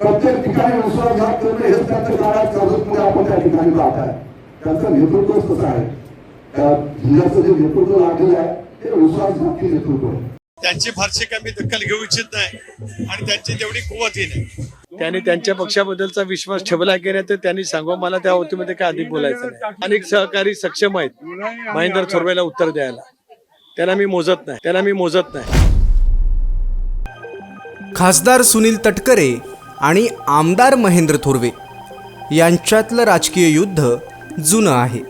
प्रत्येक ठिकाणी विश्वासघात करणं हेच त्यांचं काळात कर्जतमध्ये आपण त्या ठिकाणी पाहत आहे. त्यांचं नेतृत्वच तसं आहे? त्या जिल्ह्याचं जे नेतृत्व लागलेलं आहे हे विश्वासघाती नेतृत्व आहे. त्यांची फारशी काही मी दखल घेऊ इच्छित नाही आणि त्यांची तेवढी कुवतही नाही. त्यांनी त्यांच्या पक्षाबद्दलचा विश्वास ठेवला की नाही तर त्यांनी सांगा मला त्या वतीमध्ये काय अधिक बोलायचं नाही. अनेक सहकारी सक्षम आहेत. महेंद्र थोरवेला उत्तर द्यायला. त्यांना मी मोजत नाही. त्यांना मी मोजत नाही. खासदार सुनील तटकरे आणि आमदार महेंद्र थोरवे यांच्यातलं राजकीय युद्ध जुनं आहे.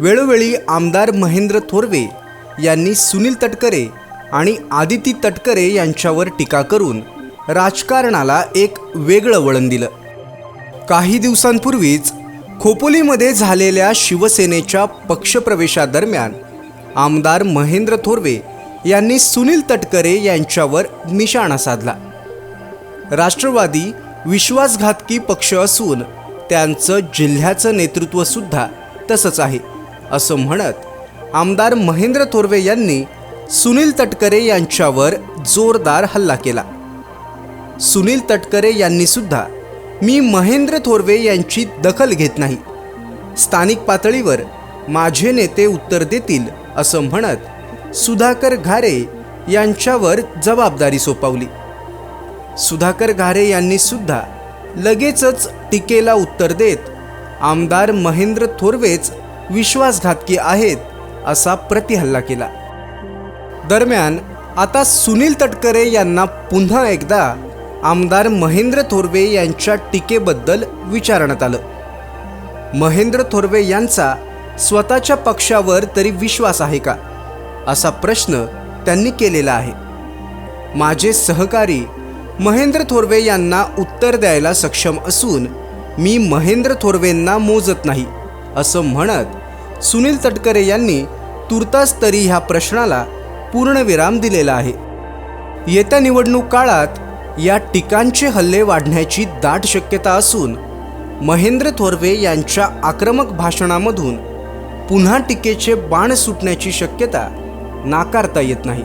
वेळोवेळी आमदार महेंद्र थोरवे यांनी सुनील तटकरे आणि आदिती तटकरे यांच्यावर टीका करून राजकारणाला एक वेगळं वळण दिलं. काही दिवसांपूर्वीच खोपोलीमध्ये झालेल्या शिवसेनेच्या पक्षप्रवेशादरम्यान आमदार महेंद्र थोरवे यांनी सुनील तटकरे यांच्यावर निशाणा साधला. राष्ट्रवादी विश्वासघातकी पक्ष असून त्यांचं जिल्ह्याचं नेतृत्वसुद्धा तसंच आहे असं म्हणत आमदार महेंद्र थोरवे यांनी सुनील तटकरे यांच्यावर जोरदार हल्ला केला. सुनील तटकरे यांनी सुद्धा मी महेंद्र थोरवे यांची दखल घेत नाही. स्थानिक पातळीवर माझे नेते उत्तर देतील असं म्हणत सुधाकर घारे यांच्यावर जबाबदारी सोपवली. सुधाकर घारे यांनी सुद्धा लगेचच टीकेला उत्तर देत आमदार महेंद्र थोरवेच विश्वासघातकी आहेत असा प्रतिहल्ला केला. दरम्यान आता सुनील तटकरे यांना पुन्हा एकदा आमदार महेंद्र थोरवे यांच्या टीकेबद्दल विचारण्यात आलं. महेंद्र थोरवे यांचा स्वतःच्या पक्षावर तरी विश्वास आहे का? असा प्रश्न त्यांनी केलेला आहे. माझे सहकारी महेंद्र थोरवे यांना उत्तर द्यायला सक्षम असून मी महेंद्र थोरवेंना मोजत नाही असं म्हणत सुनील तटकरे यांनी तुर्तास तरी ह्या प्रश्नाला पूर्णविराम दिलेला आहे. येत्या निवडणूक काळात या टीकांचे हल्ले वाढण्याची दाट शक्यता असून महेंद्र थोरवे यांच्या आक्रमक भाषणामधून पुन्हा टीकेचे बाण सुटण्याची शक्यता नाकारता येत नाही.